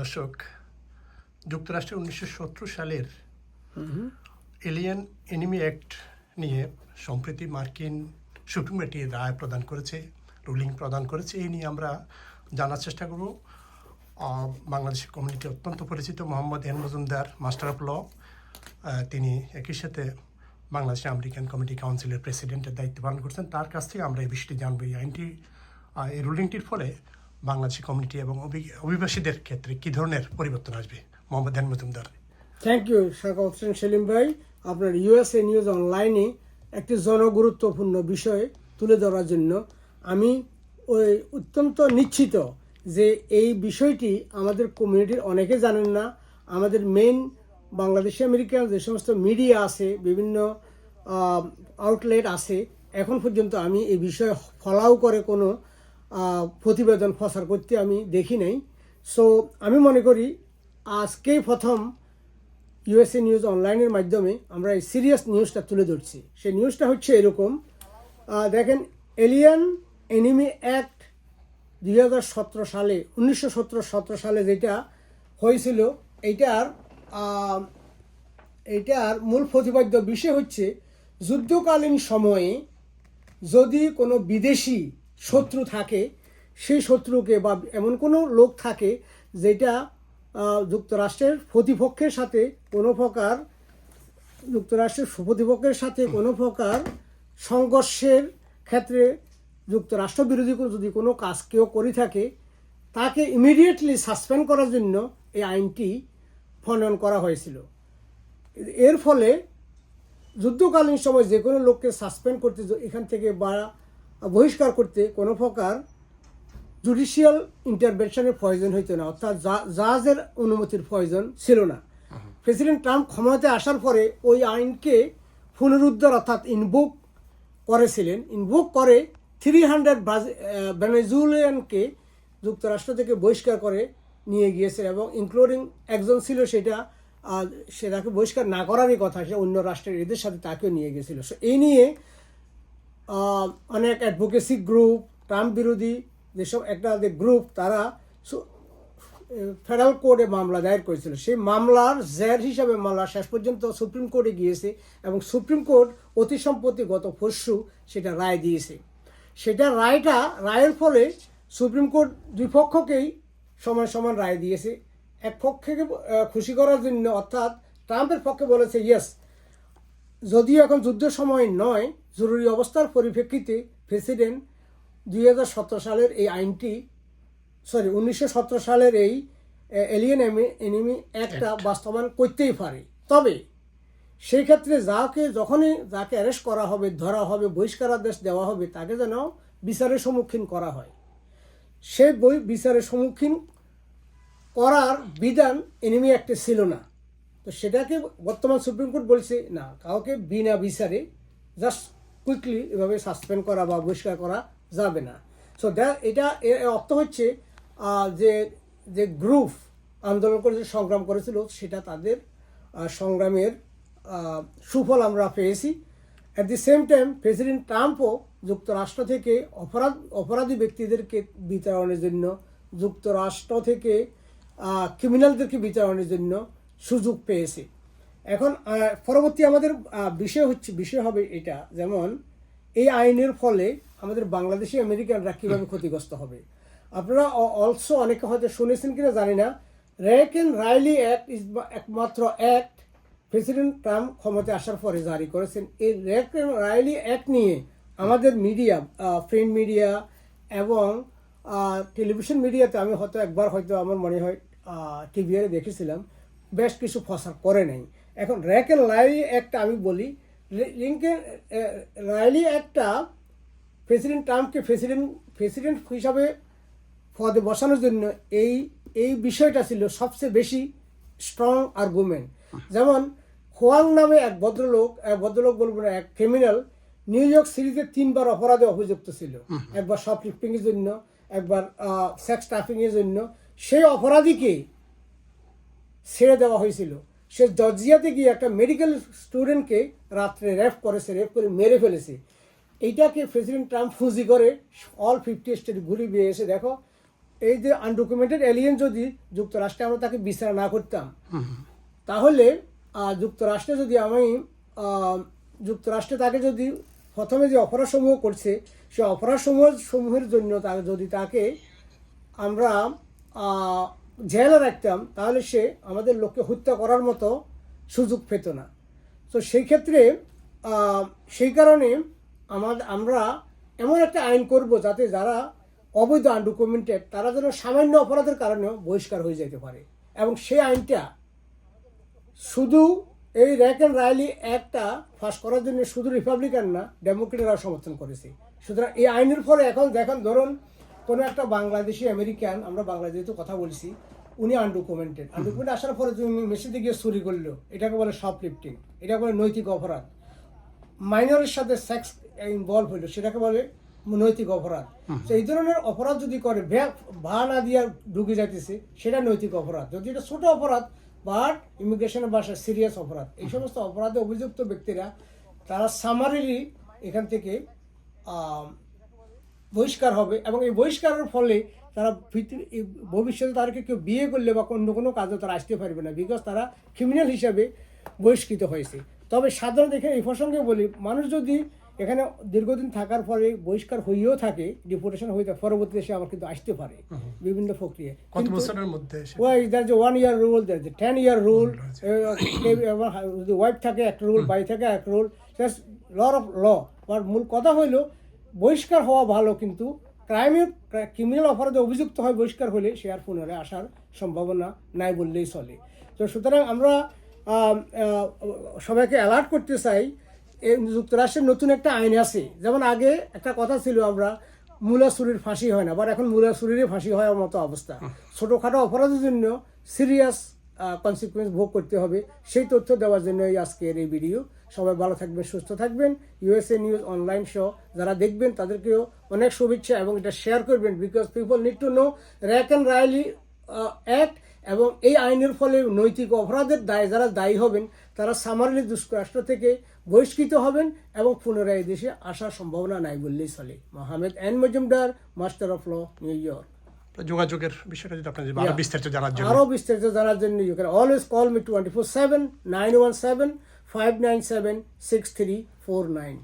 দর্শক যুক্তরাষ্ট্রের উনিশশো সত্তর সালের এলিয়ান এনিমি অ্যাক্ট নিয়ে সম্প্রতি মার্কিন সুপ্রিম কোর্ট রায় প্রদান করেছে রুলিং প্রদান করেছে এই নিয়ে আমরা জানার চেষ্টা করব। বাংলাদেশের কমিউনিটি অত্যন্ত পরিচিত Mohammad N Majumdar master of law তিনি একই সাথে বাংলাদেশ আমেরিকান কমিটি কাউন্সিলের প্রেসিডেন্টের দায়িত্ব পালন করছেন। তার কাছ থেকে আমরা এই বিষয়টি জানব। এই আইনটি এই রুলিংটির ফলে বাংলাদেশি কমিউনিটি এবং অভি- অভিবাসীদের ক্ষেত্রে কী ধরনের পরিবর্তন আসবে? Mohammad N Majumdar. Thank you শাখা হোসেন সেলিম ভাই। আপনার ইউএসএ নিউজ অনলাইনে একটি জনগুরুত্বপূর্ণ বিষয় তুলে ধরার জন্য আমি ওই অত্যন্ত নিশ্চিত যে এই বিষয়টি আমাদের কমিউনিটির অনেকে জানেন না। আমাদের মেন বাংলাদেশি আমেরিকান যে সমস্ত মিডিয়া আছে, বিভিন্ন আউটলেট আছে, এখন পর্যন্ত আমি এই বিষয়ে ফলাও করে কোনো প্রতিবেদন প্রচার করতে আমি দেখি নাই। সো আমি মনে করি আজকেই প্রথম ইউএসএ নিউজ অনলাইনের মাধ্যমে আমরা এই সিরিয়াস নিউজটা তুলে ধরছি। সেই নিউজটা হচ্ছে এরকম দেখেন এলিয়ান এনিমি অ্যাক্ট দুই হাজার সতেরো সালে, উনিশশো সালে যেটা হয়েছিল এইটার এইটার মূল প্রতিপাদ্য বিষয় হচ্ছে, যুদ্ধকালীন সময়ে যদি কোনো বিদেশি শত্রু থাকে, সেই শত্রুকে বা এমন কোনো লোক থাকে যেটা যুক্তরাষ্ট্রের প্রতিপক্ষের সাথে কোনো প্রকার, যুক্তরাষ্ট্রের প্রতিপক্ষের সাথে কোনো প্রকার সংঘর্ষের ক্ষেত্রে যুক্তরাষ্ট্র বিরোধী যদি কোনো কাজ কেউ করে থাকে, তাকে ইমিডিয়েটলি সাসপেন্ড করার জন্য এই আইনটি প্রণয়ন করা হয়েছিল। এর ফলে যুদ্ধকালীন সময় যে কোনো লোককে সাসপেন্ড করতে এখান থেকে বা বহিষ্কার করতে কোনো প্রকার জুডিশিয়াল ইন্টারভেনশনের প্রয়োজন হইতো না অর্থাৎ জাহাজের অনুমতির প্রয়োজন ছিল না। প্রেসিডেন্ট ট্রাম্প ক্ষমতায় আসার পরে ওই আইনকে পুনরুদ্ধার অর্থাৎ ইনভোক করেছিলেন। ইনভোক করে থ্রি হান্ড্রেড ভেনেজুয়েলিয়ানকে যুক্তরাষ্ট্র থেকে বহিষ্কার করে নিয়ে গিয়েছে এবং ইনক্লুডিং একজন ছিল সেটা আহ, সেটাকে বহিষ্কার না করারই কথা সে অন্য রাষ্ট্রের এদের সাথে তাকেও নিয়ে গেছিল সো এই নিয়ে অনেক অ্যাডভোকেসি গ্রুপ ট্রাম্প বিরোধী যেসব একটা যে গ্রুপ তারা ফেডারেল কোর্টে মামলা দায়ের করেছিল। সেই মামলার জের হিসাবে মামলা শেষ পর্যন্ত সুপ্রিম কোর্টে গিয়েছে এবং সুপ্রিম কোর্ট অতি সম্প্রতি গত পরশু সেটা রায় দিয়েছে। সেটা রায়টা, রায়ের ফলে সুপ্রিম কোর্ট দুই পক্ষকেই সমান সমান রায় দিয়েছে। এক পক্ষকে খুশি করার জন্য অর্থাৎ ট্রাম্পের পক্ষে বলেছে ইয়েস যদিও এখন যুদ্ধ সময় নয় জরুরি অবস্থার পরিপ্রেক্ষিতে প্রেসিডেন্ট দুই হাজার সতেরো সালের এই আইনটি সরি উনিশশো সতেরো সালের এই এলিয়েন এনিমি একটা বাস্তবায়ন করতেই পারে। তবে সেই ক্ষেত্রে যাকে যখনই যাকে অ্যারেস্ট করা হবে ধরা হবে বহিষ্কারাদেশ দেওয়া হবে তাকে যেন বিচারের সম্মুখীন করা হয়। সে বই বিচারের সম্মুখীন করার বিধান এনিমি অ্যাক্টে ছিল না। তো সেটাকে বর্তমান সুপ্রিম কোর্ট বলছে না কাউকে বিনা বিচারে জাস্ট কুইকলি এভাবে সাসপেন্ড করা বা বহিষ্কার করা যাবে না। সো এটা এর অর্থ হচ্ছে যে যে গ্রুপ আন্দোলন করে যে সংগ্রাম করেছিল, সেটা তাদের সংগ্রামের সুফল আমরা পেয়েছি। At the same time president ট্রাম্পও যুক্তরাষ্ট্র থেকে অপরাধ, অপরাধী ব্যক্তিদেরকে বিতরণের জন্য, যুক্তরাষ্ট্র থেকে ক্রিমিনালদেরকে বিতরণের জন্য সুযোগ পেয়েছে। এখন পরবর্তী আমাদের বিষয় হচ্ছে বিষয় হবে এটা যেমন এই আইনের ফলে আমাদের বাংলাদেশি আমেরিকানরা কীভাবে ক্ষতিগ্রস্ত হবে। আপনারা অলসো অনেকে হয়তো শুনেছেন কিনা জানি না rack and Riley act is একমাত্র অ্যাক্ট প্রেসিডেন্ট ট্রাম্প ক্ষমতায় আসার পরে জারি করেছেন। এই র্যাক অ্যান্ড রাইলি অ্যাক্ট নিয়ে আমাদের মিডিয়া প্রিন্ট মিডিয়া এবং টেলিভিশন মিডিয়াতে আমি হয়তো একবার হয়তো আমার মনে হয় টিভিআরে দেখেছিলাম বেশ কিছু ফসার করে নাই। এখন র্যাক অ্যান্ড রাইলি অ্যাক্টটা আমি বলি লিঙ্কেন রাইলি অ্যাক্টটা প্রেসিডেন্ট ট্রাম্পকে প্রেসিডেন্ট প্রেসিডেন্ট হিসাবে পদে বসানোর জন্য এই এই বিষয়টা ছিল সবচেয়ে বেশি স্ট্রং আর্গুমেন্ট যেমন হোয়াং নামে এক ভদ্রলোক এক ভদ্রলোক বলব না এক ক্রিমিনাল নিউ ইয়র্ক সিটিতে তিনবার অপরাধে অভিযুক্ত ছিল। একবার শপলিফটিং এর জন্য একবার সেক্স ট্রাফিং এর জন্য। সেই অপরাধীকে ছেড়ে দেওয়া হয়েছিল। সে জর্জিয়াতে গিয়ে একটা মেডিকেল স্টুডেন্টকে রাত্রে র্যাপ করেছে র্যাপ করে মেরে ফেলেছে। এইটাকে প্রেসিডেন্ট ট্রাম্প ফুজি করে অল ফিফটি স্টেট ঘুরে বেয়ে এসে দেখো, এই যে আনডকুমেন্টেড এলিয়েন যদি যুক্তরাষ্ট্রে আমরা তাকে বিচার না করতাম। তাহলে যুক্তরাষ্ট্রে যদি আমি যুক্তরাষ্ট্রে তাকে যদি প্রথমে যে অপরাধসমূহ করছে, সে অপরাধসমূহ, সমূহের জন্য যদি তাকে আমরা জেলে রাখতাম, তাহলে সে আমাদের লোককে হত্যা করার মতো সুযোগ পেত না। তো সেই ক্ষেত্রে সেই কারণে আমাদের আমরা এমন একটা আইন করব যাতে যারা অবৈধ আনডকুমেন্টেড, তারা যেন সামান্য অপরাধের কারণেও বহিষ্কার হয়ে যেতে পারে। এবং সেই আইনটা শুধু এই র্যাক অ্যান্ড রায়লি একটা পাস করার জন্য শুধু রিপাবলিকান না, ডেমোক্রেটরা সমর্থন করেছে। সুতরাং এই আইনের ফলে এখন দেখেন, ধরুন কোনো একটা বাংলাদেশি আমেরিকান আমরা বাংলাদেশে কথা বলছি উনি আনডকুমেন্টেড আনডকুমেন্ট আসার পরে তুমি মেসিতে গিয়ে চুরি করল। এটাকে বলে শপ লিফটিং এটাকে বলে নৈতিক অপরাধ। মাইনরের সাথে সেক্স ইনভলভ হইল সেটাকে বলে নৈতিক অপরাধ। তো এই ধরনের অপরাধ যদি করে ভা না দিয়া ঢুকে যাইতেছে সেটা নৈতিক অপরাধ। যদি এটা ছোট অপরাধ বাট ইমিগ্রেশনের বাসায় সিরিয়াস অপরাধ। এই সমস্ত অপরাধে অভিযুক্ত ব্যক্তিরা তারা সামারিলি এখান থেকে বহিষ্কার হবে এবং এই বহিষ্কারের ফলে তারা ভবিষ্যতে তাদেরকে কেউ বিয়ে করলে বা অন্য কোনো কাজে তারা আসতে পারবে না বিকজ তারা ক্রিমিনাল হিসাবে বহিষ্কৃত হয়েছে। তবে সাধারণত এখানে এই প্রসঙ্গে বলি মানুষ যদি এখানে দীর্ঘদিন থাকার পরে বহিষ্কার হইয়েও থাকে ডিপোর্টেশন হয়ে থাকে পরবর্তীতে সে আবার কিন্তু আসতে পারে বিভিন্ন প্রক্রিয়া কত বছরের মধ্যে সে- দ্যার যে ওয়ান ইয়ার রুল দ্যার যে টেন ইয়ার রুল যদি ওয়াইফ থাকে একটা রুল বাই থাকে একটা রুল ল অফ ল আর মূল কথা হইল বহিষ্কার হওয়া ভালো কিন্তু ক্রাইমের ক্রিমিনাল অপরাধে অভিযুক্ত হয় বহিষ্কার হলে সে আর পুনরায় আসার সম্ভাবনা নাই বললেই চলে। তো সুতরাং আমরা সবাইকে অ্যালার্ট করতে চাই এই যুক্তরাষ্ট্রের নতুন একটা আইন আছে। যেমন আগে একটা কথা ছিল আমরা মূলা চুরির ফাঁসি হয় না আবার এখন মূলা চুরিরই ফাঁসি হওয়ার মতো অবস্থা। ছোটোখাটো অপরাধের জন্য সিরিয়াস কনসিকুয়েন্স ভোগ করতে হবে। সেই তথ্য দেওয়ার জন্য এই আজকের এই ভিডিও সবাই ভালো থাকবেন, সুস্থ থাকবেন। ইউএসএ নিউজ অনলাইন শো যারা দেখবেন, তাদেরকেও অনেক শুভেচ্ছা এবং এটা শেয়ার করবেন because people need to know rack and Riley act এবং এই আইনের ফলে নৈতিক অপরাধের দায়, যারা দায়ী হবেন, তারা সামারলি যুক্তরাষ্ট্র থেকে বহিষ্কৃত হবেন এবং পুনরায় দেশে আসার সম্ভাবনা নাই বললেই চলে। Mohammad N Majumdar master of law New York যোগাযোগের বিষয়টা যদি আপনার আরও বিস্তারিত জানার জন্য। আরও বিস্তারিত জানার জন্য you can always call me twenty four seven nine one seven five nine seven six three four nine